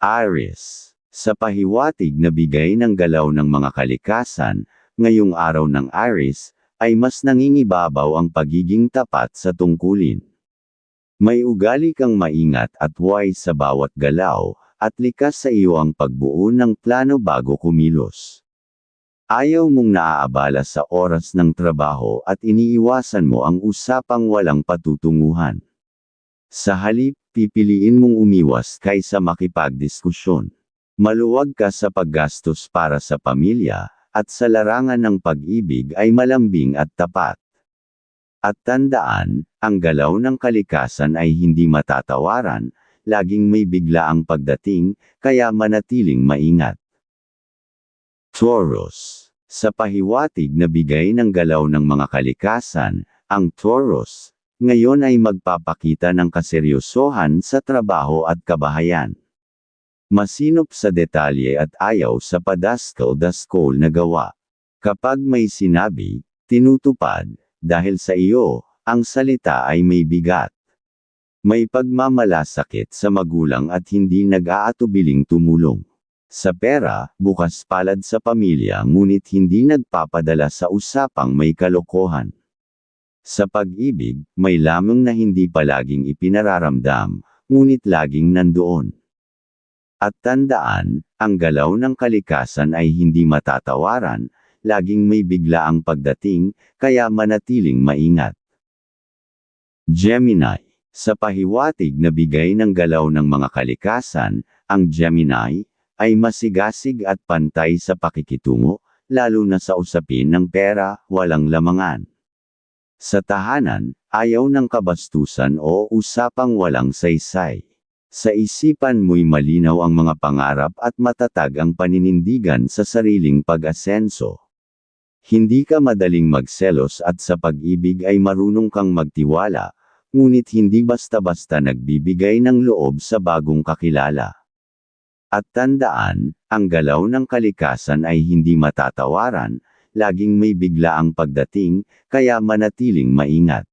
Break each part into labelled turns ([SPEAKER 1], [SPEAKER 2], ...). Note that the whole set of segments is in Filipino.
[SPEAKER 1] Aries. Sa pahiwatig na bigay ng galaw ng mga kalikasan, ngayong araw ng Aries, ay mas nangingibabaw ang pagiging tapat sa tungkulin. May ugali kang maingat at wise sa bawat galaw, at likas sa iyo ang pagbuo ng plano bago kumilos. Ayaw mong naaabala sa oras ng trabaho at iniiwasan mo ang usapang walang patutunguhan. Sa halip, pipiliin mong umiwas kaysa makipagdiskusyon. Maluwag ka sa paggastos para sa pamilya, at sa larangan ng pag-ibig ay malambing at tapat. At tandaan, ang galaw ng kalikasan ay hindi matatawaran, laging may bigla ang pagdating, kaya manatiling maingat. Taurus. Sa pahiwatig na bigay ng galaw ng mga kalikasan, ang Taurus, ngayon ay magpapakita ng kaseryosohan sa trabaho at kabahayan. Masinop sa detalye at ayaw sa padaskal-daskol na gawa. Kapag may sinabi, tinutupad, dahil sa iyo, ang salita ay may bigat. May pagmamalasakit sa magulang at hindi nag-aatubiling tumulong. Sa pera, bukas palad sa pamilya ngunit hindi nagpapadala sa usapang may kalokohan. Sa pag-ibig, may lamang na hindi palaging ipinararamdam, ngunit laging nandoon. At tandaan, ang galaw ng kalikasan ay hindi matatawaran, laging may bigla ang pagdating, kaya manatiling maingat. Gemini. Sa pahiwatig na bigay ng galaw ng mga kalikasan, ang Gemini, ay masigasig at pantay sa pakikitungo, lalo na sa usapin ng pera, walang lamangan. Sa tahanan, ayaw ng kabastusan o usapang walang saysay. Sa isipan mo'y malinaw ang mga pangarap at matatag ang paninindigan sa sariling pag-asenso. Hindi ka madaling magselos at sa pag-ibig ay marunong kang magtiwala, ngunit hindi basta-basta nagbibigay ng loob sa bagong kakilala. At tandaan, ang galaw ng kalikasan ay hindi matatawaran, laging may bigla ang pagdating, kaya manatiling maingat.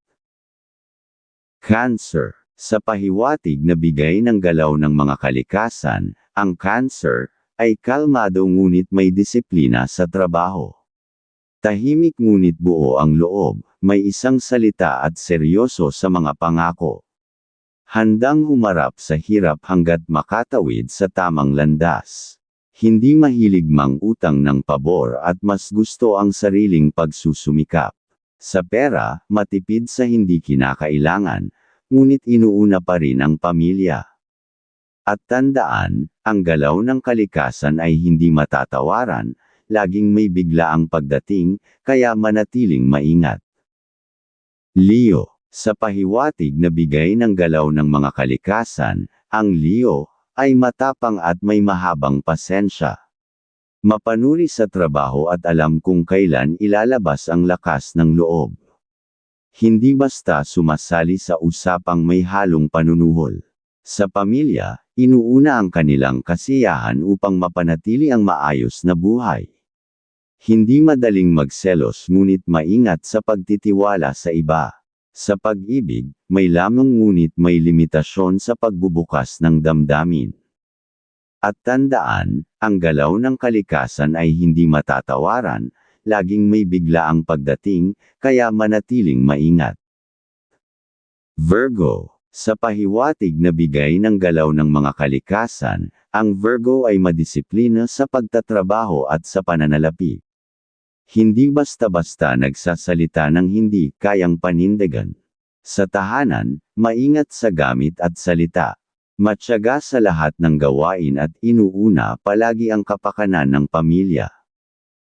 [SPEAKER 1] Cancer. Sa pahiwatig na bigay ng galaw ng mga kalikasan, ang cancer, ay kalmado ngunit may disiplina sa trabaho. Tahimik ngunit buo ang loob, may isang salita at seryoso sa mga pangako. Handang humarap sa hirap hanggat makatawid sa tamang landas. Hindi mahilig mang utang ng pabor at mas gusto ang sariling pagsusumikap. Sa pera, matipid sa hindi kinakailangan, ngunit inuuna pa rin ang pamilya. At tandaan, ang galaw ng kalikasan ay hindi matatawaran, laging may bigla ang pagdating, kaya manatiling maingat. Leo sa pahiwatig na bigay ng galaw ng mga kalikasan, ang Leo, ay matapang at may mahabang pasensya. Mapanuri sa trabaho at alam kung kailan ilalabas ang lakas ng loob. Hindi basta sumasali sa usapang may halong panunuhol. Sa pamilya, inuuna ang kanilang kasiyahan upang mapanatili ang maayos na buhay. Hindi madaling magselos ngunit maingat sa pagtitiwala sa iba. Sa pag-ibig, may lamang ngunit may limitasyon sa pagbubukas ng damdamin. At tandaan, ang galaw ng kalikasan ay hindi matatawaran, laging may bigla ang pagdating, kaya manatiling maingat. Virgo Sa pahiwatig na bigay ng galaw ng mga kalikasan, ang Virgo ay madisiplina sa pagtatrabaho at sa pananalapi. Hindi basta-basta nagsasalita ng hindi kayang panindigan. Sa tahanan, maingat sa gamit at salita. Matyaga sa lahat ng gawain at inuuna palagi ang kapakanan ng pamilya.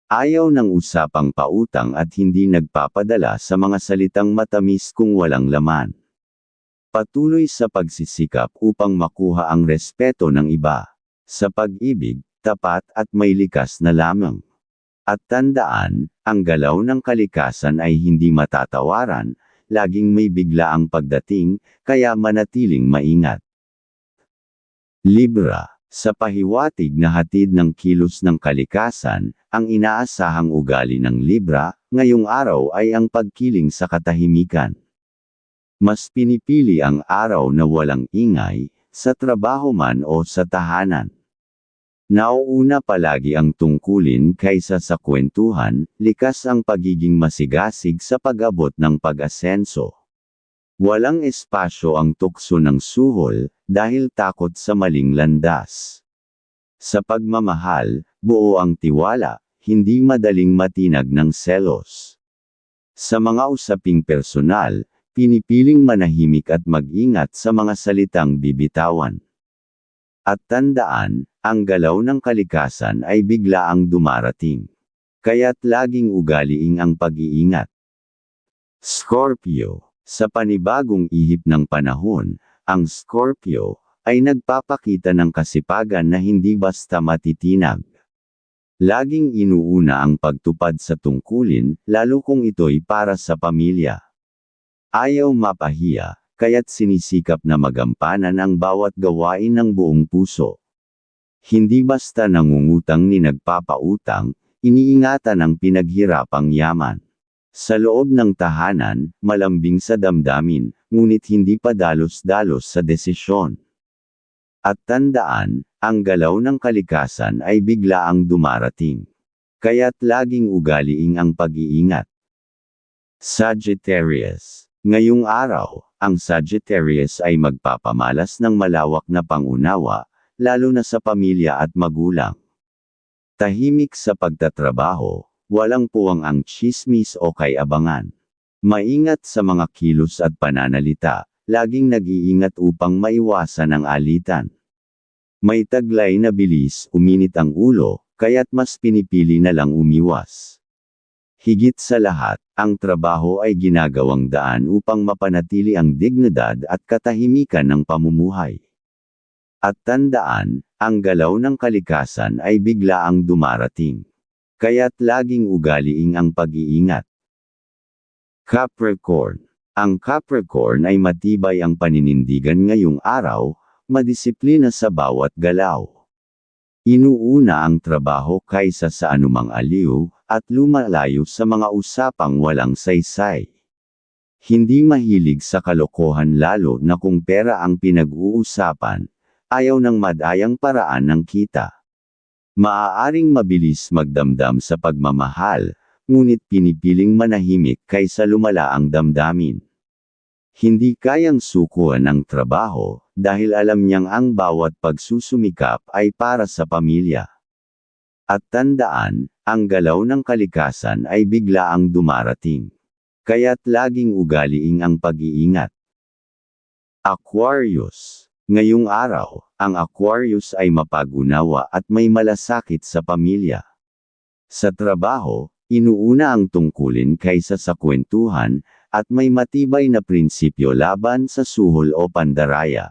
[SPEAKER 1] Ayaw ng usapang pautang at hindi nagpapadala sa mga salitang matamis kung walang laman. Patuloy sa pagsisikap upang makuha ang respeto ng iba. Sa pag-ibig, tapat at may likas na lamang. At tandaan, ang galaw ng kalikasan ay hindi matatawaran, laging may bigla ang pagdating, kaya manatiling maingat. Libra sa pahiwatig na hatid ng kilos ng kalikasan, ang inaasahang ugali ng Libra, ngayong araw ay ang pagkiling sa katahimikan. Mas pinipili ang araw na walang ingay, sa trabaho man o sa tahanan. Nauuna palagi ang tungkulin kaysa sa kwentuhan, likas ang pagiging masigasig sa pag-abot ng pag-asenso. Walang espasyo ang tukso ng suhol, dahil takot sa maling landas. Sa pagmamahal, buo ang tiwala, hindi madaling matinag ng selos. Sa mga usaping personal, pinipiling manahimik at mag-ingat sa mga salitang bibitawan. At tandaan, ang galaw ng kalikasan ay bigla ang dumarating. Kaya't laging ugaliing ang pag-iingat. Scorpio Sa panibagong ihip ng panahon, ang Scorpio ay nagpapakita ng kasipagan na hindi basta matitinag. Laging inuuna ang pagtupad sa tungkulin, lalo kung ito'y para sa pamilya. Ayaw mapahiya, kaya't sinisikap na magampanan ang bawat gawain ng buong puso. Hindi basta nangungutang ni nagpapautang, iniingatan ang pinaghirapang yaman. Sa loob ng tahanan, malambing sa damdamin, ngunit hindi pa dalos-dalos sa desisyon. At tandaan, ang galaw ng kalikasan ay bigla ang dumarating. Kaya't laging ugaliing ang pag-iingat. Sagittarius Ngayong araw, ang Sagittarius ay magpapamalas ng malawak na pangunawa, lalo na sa pamilya at magulang. Tahimik sa pagtatrabaho, walang puwang ang chismis o kay abangan. Maingat sa mga kilos at pananalita, laging nag-iingat upang maiwasan ang alitan. May taglay na bilis, uminit ang ulo, kaya't mas pinipili na lang umiwas. Higit sa lahat, ang trabaho ay ginagawang daan upang mapanatili ang dignidad at katahimikan ng pamumuhay. At tandaan, ang galaw ng kalikasan ay bigla ang dumarating. Kaya't laging ugaliing ang pag-iingat. Capricorn Ang Capricorn ay matibay ang paninindigan ngayong araw, madisiplina sa bawat galaw. Inuuna ang trabaho kaysa sa anumang aliw, at lumalayo sa mga usapang walang saysay. Hindi mahilig sa kalokohan lalo na kung pera ang pinag-uusapan, ayaw ng madayang paraan ng kita. Maaaring mabilis magdamdam sa pagmamahal, ngunit pinipiling manahimik kaysa lumala ang damdamin. Hindi kayang sukuan ang trabaho, dahil alam niyang ang bawat pagsusumikap ay para sa pamilya. At tandaan, ang galaw ng kalikasan ay bigla ang dumarating. Kaya't laging ugaliing ang pag-iingat. Aquarius Ngayong araw, ang Aquarius ay mapagunawa at may malasakit sa pamilya. Sa trabaho, inuuna ang tungkulin kaysa sa kwentuhan, at may matibay na prinsipyo laban sa suhol o pandaraya.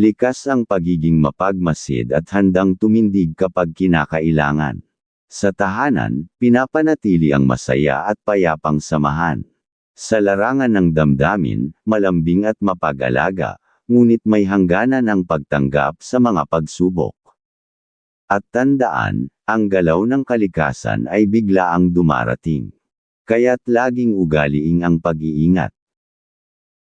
[SPEAKER 1] Likas ang pagiging mapagmasid at handang tumindig kapag kinakailangan. Sa tahanan, pinapanatili ang masaya at payapang samahan. Sa larangan ng damdamin, malambing at mapag-alaga, ngunit may hangganan ang pagtanggap sa mga pagsubok. At tandaan, ang galaw ng kalikasan ay bigla ang dumarating. Kaya't laging ugaliing ang pag-iingat.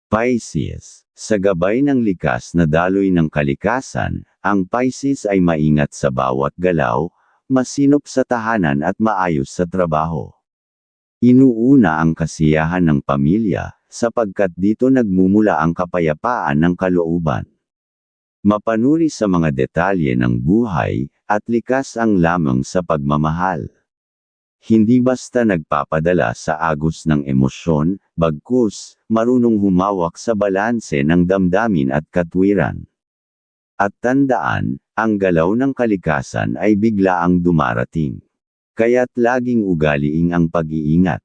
[SPEAKER 1] Pisces Sa gabay ng likas na daloy ng kalikasan, ang Pisces ay maingat sa bawat galaw, masinop sa tahanan at maayos sa trabaho. Inuuna ang kasiyahan ng pamilya, sapagkat dito nagmumula ang kapayapaan ng kalooban. Mapanuri sa mga detalye ng buhay, at likas ang lamang sa pagmamahal. Hindi basta nagpapadala sa agos ng emosyon, bagkus, marunong humawak sa balanse ng damdamin at katwiran. At tandaan, ang galaw ng kalikasan ay bigla ang dumarating. Kaya't laging ugaliing ang pag-iingat.